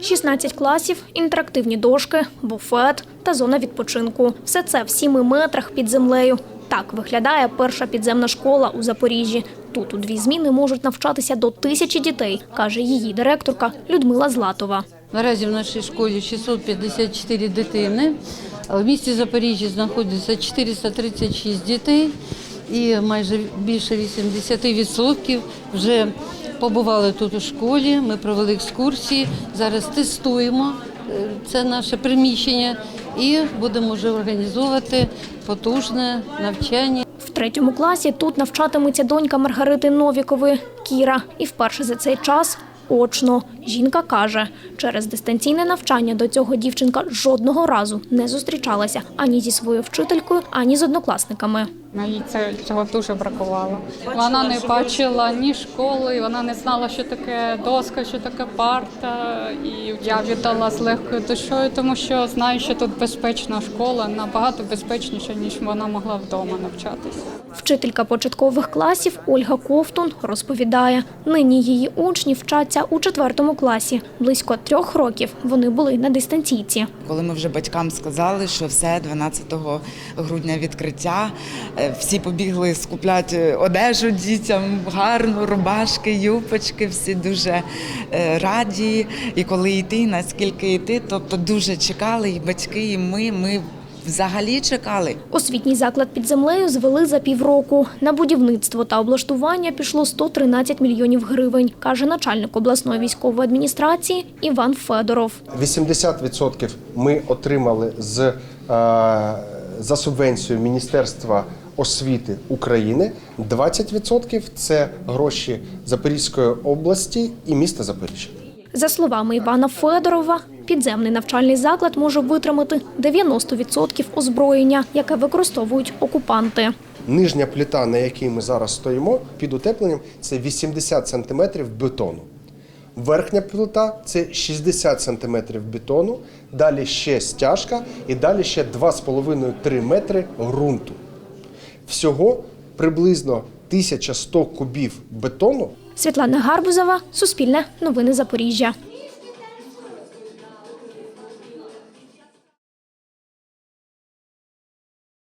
16 класів, інтерактивні дошки, буфет та зона відпочинку. Все це в 7 метрах під землею. Так виглядає перша підземна школа у Запоріжжі. Тут у дві зміни можуть навчатися до тисячі дітей, каже її директорка Людмила Златова. Наразі в нашій школі 654 дитини. В місті Запоріжжя знаходиться 436 дітей і майже більше 80% вже побували тут у школі. Ми провели екскурсії. Зараз тестуємо е, це наше приміщення і будемо вже організовувати потужне навчання. В третьому класі тут навчатиметься донька Маргарити Новікової Кіра. І вперше за цей час очно. Жінка каже, через дистанційне навчання до цього дівчинка жодного разу не зустрічалася ані зі своєю вчителькою, ані з однокласниками. Ну, їй це цього дуже бракувало. Вона не бачила ні школи, вона не знала, що таке доска, що таке парта. І я віддала з легкою душою, тому що знаю, що тут безпечна школа, набагато безпечніша, ніж вона могла вдома навчатися. Вчителька початкових класів Ольга Ковтун розповідає, нині її учні вчаться у четвертому класі. Близько трьох років вони були на дистанційці. Коли ми вже батькам сказали, що все 12 грудня відкриття, всі побігли скупляти одежу дітям, гарну, рубашки, юпочки, всі дуже е, раді. І коли йти, наскільки йти, тобто дуже чекали, і батьки, і ми. Ми взагалі чекали. Освітній заклад під землею звели за півроку. На будівництво та облаштування пішло 113 мільйонів гривень, каже начальник обласної військової адміністрації Іван Федоров. 80% ми отримали з, е, за субвенцію Міністерства освіти України. 20% – це гроші Запорізької області і міста Запоріжжя. За словами Івана Федорова, підземний навчальний заклад може витримати 90% озброєння, яке використовують окупанти. Нижня плита, на якій ми зараз стоїмо, під утепленням, це 80 см бетону. Верхня плита це 60 см бетону, далі ще стяжка і далі ще 2,5-3 метри ґрунту. Всього приблизно 1100 кубів бетону Світлана Гарбузова, Суспільне, Новини Запоріжжя.